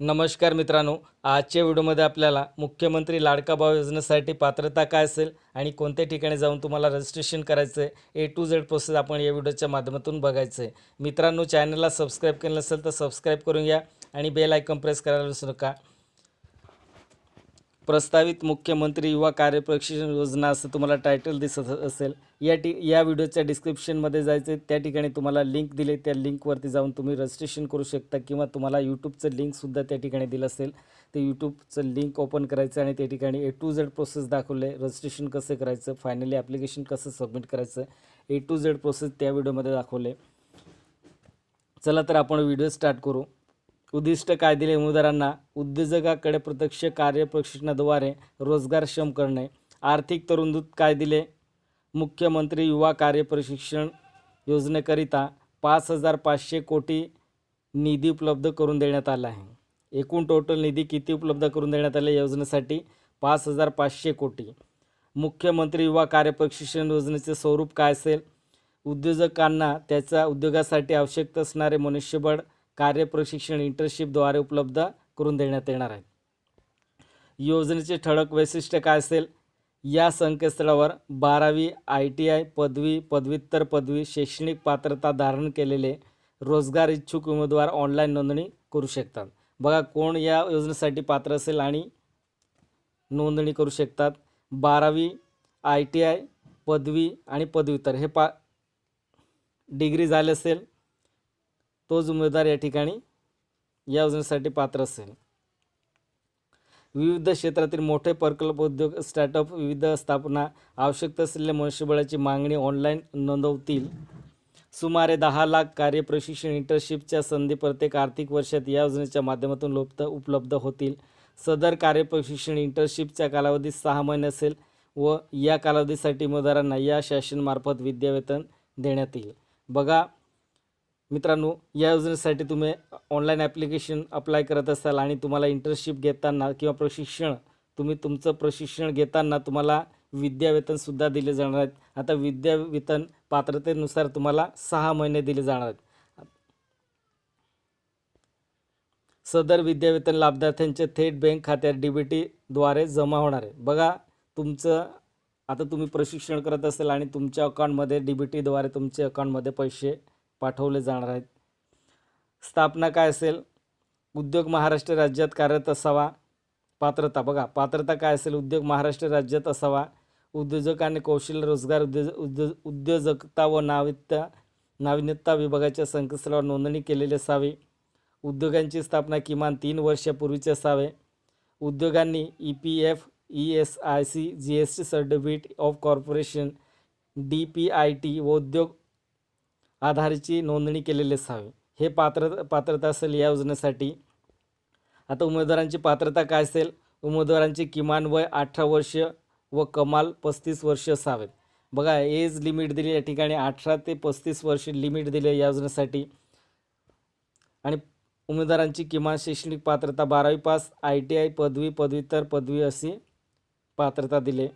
नमस्कार मित्रांनो आजच्या व्हिडिओमध्ये आपल्याला मुख्यमंत्री लाडका भाव योजनेसाठी पात्रता काय असेल आणि कोणत्या ठिकाणी जाऊन तुम्हाला रजिस्ट्रेशन करायचं आहे ए टू झेड प्रोसेस आपण या व्हिडिओच्या माध्यमातून बघायचं आहे मित्रांनो चॅनलला सबस्क्राईब केलं नसेल तर सबस्क्राईब करून घ्या आणि बेल आयकॉन प्रेस करायला विसरू नका. प्रस्तावित मुख्यमंत्री युवा कार्यप्रशिक्षण योजना असं तुम्हाला टायटल दिसत असेल या टी या व्हिडिओच्या डिस्क्रिप्शनमध्ये जायचं त्या ठिकाणी तुम्हाला लिंक दिले त्या लिंकवरती जाऊन तुम्ही रजिस्ट्रेशन करू शकता किंवा तुम्हाला यूट्यूबचं लिंकसुद्धा त्या ठिकाणी दिलं असेल. ते यूट्यूबचं लिंक ओपन करायचं आणि त्या ठिकाणी ए टू झेड प्रोसेस दाखवलं. आहे रजिस्ट्रेशन कसं करायचं? फायनली ॲप्लिकेशन कसं सबमिट करायचं? ए टू झेड प्रोसेस त्या व्हिडिओमध्ये दाखवले. चला तर आपण व्हिडिओ स्टार्ट करू. उद्दिष्ट काय दिले उमेदवारांना उद्योजकाकडे प्रत्यक्ष कार्य प्रशिक्षणाद्वारे रोजगारक्षम करणे आर्थिक तरुणदूत काय दिले मुख्यमंत्री युवा कार्य प्रशिक्षण योजनेकरिता पाच हजार पाचशे कोटी निधी उपलब्ध करून देण्यात आला आहे. एकूण टोटल निधी किती उपलब्ध करून देण्यात आले योजनेसाठी पाच हजार पाचशे कोटी. मुख्यमंत्री युवा कार्य प्रशिक्षण योजनेचे स्वरूप काय असेल? उद्योजकांना त्याच्या उद्योगासाठी आवश्यक असणारे मनुष्यबळ कार्य प्रशिक्षण इंटर्नशिपद्वारे उपलब्ध करून देण्यात येणार आहे. योजनेचे ठळक वैशिष्ट्य काय असेल? या संकेतस्थळावर बारावी आय टी आय पदवी पदव्युत्तर पदवी शैक्षणिक पात्रता धारण केलेले रोजगार इच्छुक उमेदवार ऑनलाईन नोंदणी करू शकतात. बघा कोण या योजनेसाठी पात्र असेल आणि नोंदणी करू शकतात. बारावी आय टी आय पदवी आणि पदव्युत्तर हे पा डिग्री झाले असेल. तोच उमेदवार या ठिकाणी या योजनेसाठी पात्र असेल. विविध क्षेत्रातील मोठे प्रकल्प उद्योग स्टार्टअप विविध स्थापना आवश्यक असलेल्या मनुष्यबळाची मागणी ऑनलाईन नोंदवतील. सुमारे दहा लाख कार्य प्रशिक्षण इंटर्नशिपच्या संधी प्रत्येक आर्थिक वर्षात या योजनेच्या माध्यमातून लोप्त उपलब्ध होतील. सदर कार्य प्रशिक्षण इंटर्नशिपचा कालावधी सहा महिने असेल व या कालावधीसाठी उमेदवारांना या शासनमार्फत विद्यावेतन देण्यात येईल. बघा मित्रांनो या योजनेसाठी तुम्ही ऑनलाईन ॲप्लिकेशन अप्लाय करत असाल आणि तुम्हाला इंटर्नशिप घेताना किंवा प्रशिक्षण तुम्ही तुमचं प्रशिक्षण घेताना तुम्हाला विद्यावेतनसुद्धा दिले जाणार आहेत. आता विद्यावेतन पात्रतेनुसार तुम्हाला सहा महिने दिले जाणार आहेत. सदर विद्यावेतन लाभार्थ्यांच्या थेट बँक खात्यात डी बी टीद्वारे जमा होणार आहे. बघा तुमचं आता तुम्ही प्रशिक्षण करत असाल आणि तुमच्या अकाउंटमध्ये डी बी टीद्वारे तुमच्या अकाउंटमध्ये पैसे पाठवले जाणार आहेत. स्थापना काय असेल? उद्योग महाराष्ट्र राज्यात कार्यरत असावा. पात्रता बघा पात्रता काय असेल? उद्योग महाराष्ट्र राज्यात असावा. उद्योजकांनी कौशल्य रोजगार उद्योज उद्यो उद्योजकता व नावित्य नाविन्यता विभागाच्या संकेतस्थळावर नोंदणी केलेली असावी. उद्योगांची स्थापना किमान तीन वर्षापूर्वीची असावे. उद्योगांनी E P F E S I C G S T certificate of corporation D P I T व उद्योग आधारची नोंदणी केलेली असावी. हे पात्र पात्रता असेल या योजनेसाठी. आता उमेदवारांची पात्रता काय असेल? उमेदवारांची किमान वय अठरा वर्ष व कमाल पस्तीस वर्ष असावेत. बघा एज लिमिट दिली या ठिकाणी अठरा ते पस्तीस वर्ष लिमिट दिली या योजनेसाठी. आणि उमेदवारांची किमान शैक्षणिक पात्रता बारावी पास आय टी आय पदवी पदव्युत्तर पदवी अशी पात्रता दिले.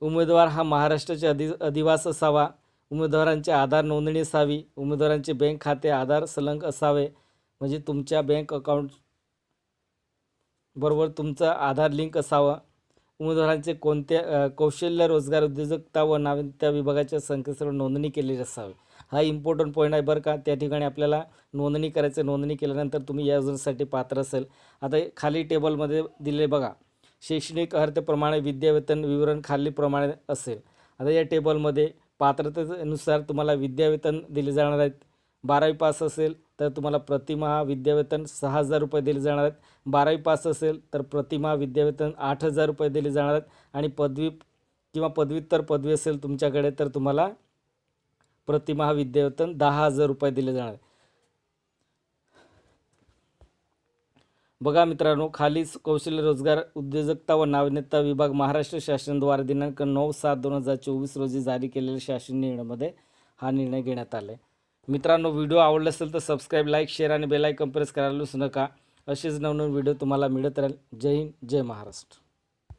उमेदवार हा महाराष्ट्राचे अधि अधिवास असावा. उमेदवारांचे आधार नोंदणी असावी उमेदवारांचे बँक खाते आधार संलग्न असावे म्हणजे तुमच्या बँक अकाउंट बरोबर तुमचं आधार लिंक असावं. उमेदवारांचे कोणत्या कौशल्य रोजगार उद्योजकता व नाविन्यता विभागाच्या संकेतस्थळावर नोंदणी केलेली असावी. हा इम्पॉर्टंट पॉईंट आहे बरं का. त्या ठिकाणी आपल्याला नोंदणी करायचं नोंदणी केल्यानंतर तुम्ही या योजनेसाठी पात्र असेल. आता खाली टेबलमध्ये दिले बघा. शैक्षणिक अर्हतेप्रमाणे विद्यावेतन विवरण खालीप्रमाणे असेल. आता या टेबलमध्ये पात्रतेनुसार तुम्हाला विद्यावेतन दिले जाणार आहेत. बारावी पास असेल तर तुम्हाला प्रतिमहा विद्यावेतन सहा हजार रुपये दिले जाणार आहेत. बारावी पास असेल तर प्रतिमहा विद्यावेतन आठ हजार रुपये दिले जाणार आहेत. आणि पदवी किंवा पदव्युत्तर पदवी असेल तुमच्याकडे तर तुम्हाला प्रतिमहा विद्यावेतन दहा हजार रुपये दिले जाणार आहे बघा मित्रांनो खालीच कौशल्य रोजगार उद्योजकता व नाविन्यता विभाग महाराष्ट्र शासनाद्वारे दिनांक नऊ सात दोन हजार चोवीस रोजी जारी केलेल्या शासन निर्णयामध्ये हा निर्णय घेण्यात आला आहे मित्रांनो व्हिडिओ आवडला असेल तर सबस्क्राईब लाईक शेअर आणि बेल प्रेस करायला विसरू नका. असेच नवनवीन व्हिडिओ तुम्हाला मिळत राहील. जय हिंद जय महाराष्ट्र.